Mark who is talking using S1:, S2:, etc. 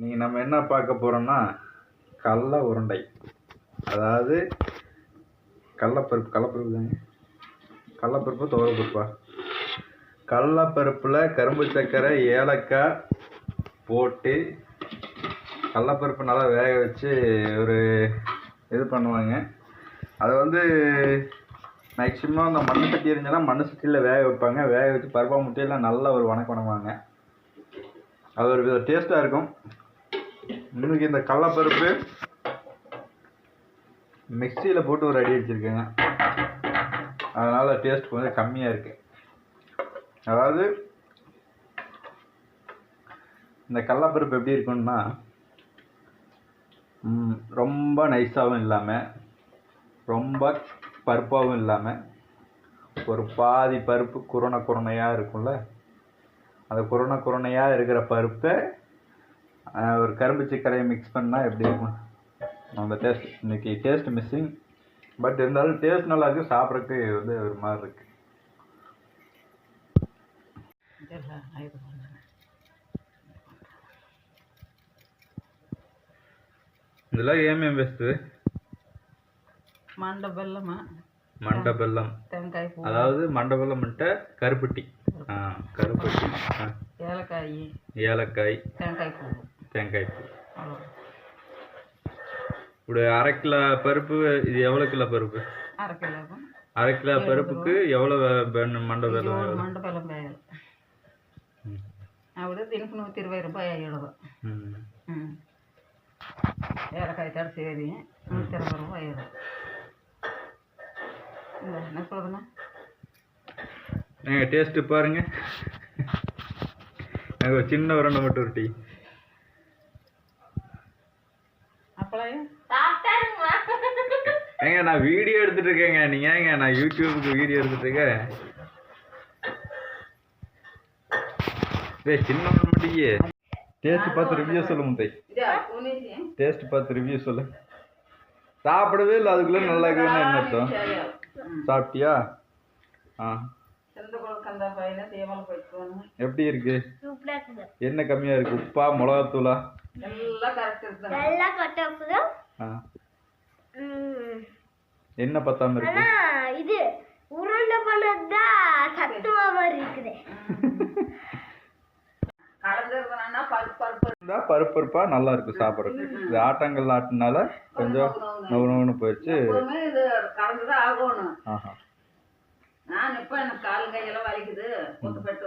S1: நீங்கள் நம்ம என்ன பார்க்க போகிறோம்னா கடல உருண்டை. அதாவது கடலப்பருப்பு கடலப்பருப்பு தாங்க கடலப்பருப்பு துவரப்பருப்பா? கடலப்பருப்பில் கரும்பு சர்க்கரை ஏலக்காய் போட்டு கடலப்பருப்பு நல்லா வேக வச்சு ஒரு இது பண்ணுவாங்க. அதை வந்து மேக்ஸிமம் அந்த மண் சட்டி இருந்துச்சுன்னா மண் சட்டியில் வேக வைப்பாங்க. வேக வச்சு பருப்பா முட்டையெல்லாம் நல்லா ஒரு வணக்கம் பண்ணுவாங்க அது ஒரு வித டேஸ்ட்டாக இருக்கும். இன்னைக்கு இந்த கடலப்பருப்பு மிக்சியில் போட்டு ஒரு அடி அடிச்சிருக்கேங்க. அதனால் டேஸ்ட் கொஞ்சம் கம்மியாக இருக்குது அதாவது இந்த கடலப்பருப்பு எப்படி இருக்குன்னா ரொம்ப நைஸாகவும் இல்லாமல் ரொம்ப பருப்பாகவும் இல்லாமல் ஒரு பாதி பருப்பு குரண குரணையாக இருக்கும்ல அந்த குரண குரணையாக இருக்கிற பருப்பை ஒரு கரும்பு சர்க்கரையை மிக்ஸ் பண்ணால் எப்படி இருக்கும் அந்த டேஸ்ட் இன்னைக்கு டேஸ்ட் மிஸ்ஸிங் பட் இருந்தாலும் டேஸ்ட் நல்லா இருக்குது சாப்பிட்றதுக்கு வந்து ஒரு மாதிரி இருக்குது
S2: இதெல்லாம் ஆயுத பூஜை.
S1: இதெல்லாம் ఏమేమి వేస్తుంది
S2: మండ బెల్లమా
S1: మండ బెల్లం
S2: టెంకాయ పువ్వు
S1: அதாவது மண்ட బెల్లం అంటే கருப்பட்டி ஆ, கருப்பட்டி ஆ,
S2: ఏలకాయ
S1: ஏலக்காய்
S2: టెంకాయ పువ్వు
S1: தேங்காய் பூ
S2: అలా
S1: ఇప్పుడు அரை கிலோ பருப்பு இது எவ்வளோ கிலோ பருப்பு
S2: అరకిలోకు
S1: அரை கிலோ பருப்புக்கு எவ்வளோ வெ- மண்ட బెల్లం
S2: ఏడు మండ బెల్లం వేయాలి ఆవిడ దీనికి నూతి ఇరవై రూపాయ అయ్యడదు
S1: ம்
S2: ఏలకాయ తడిసేది నూతి ఇరవై రూపాయ అయ్యదు என்ன சொல்லுதுண்ணா
S1: ஏங்க டேஸ்ட்டு பாருங்க எனக்கு ஒரு சின்ன உருண்டை மட்டும் ஒரு டீ ஏங்க நான் வீடியோ எடுத்துட்டு இருக்கேங்க. நீங்க ஏங்க நான் யூடியூபுக்கு வீடியோ எடுத்துட்டு இருக்கேன். டேய் சின்ன மட்டும் டேஸ்ட் பார்த்து ரிவ்யூ சொல்லு முத்தை. டேஸ்ட் பார்த்து ரிவ்யூ சொல்லு. சாப்பிடவே இல்லை அதுக்குள்ள நல்லா இருக்குன்னு என்ன அர்த்தம்? சாப்பிட்டியா? ஆ. எப்படி இருக்கு? என்ன கம்மியா இருக்கு? உப்பா மிளகாத்தூளா? எல்லாம் என்ன பத்தாம இருக்கு?
S3: இது உருண்டை பண்ணதா சத்துவா மாதிரி இருக்குது.
S2: பருப்பு
S1: நல்லா இருக்கும் சாப்பிட்றதுக்கு. இது ஆட்டங்கள் ஆட்டினால கொஞ்சம் நவனு போயிடுச்சு.
S2: நான் இப்போ எனக்கு கால்
S1: கையெல்லாம் வலிக்குது? ஒத்துப்பட்டு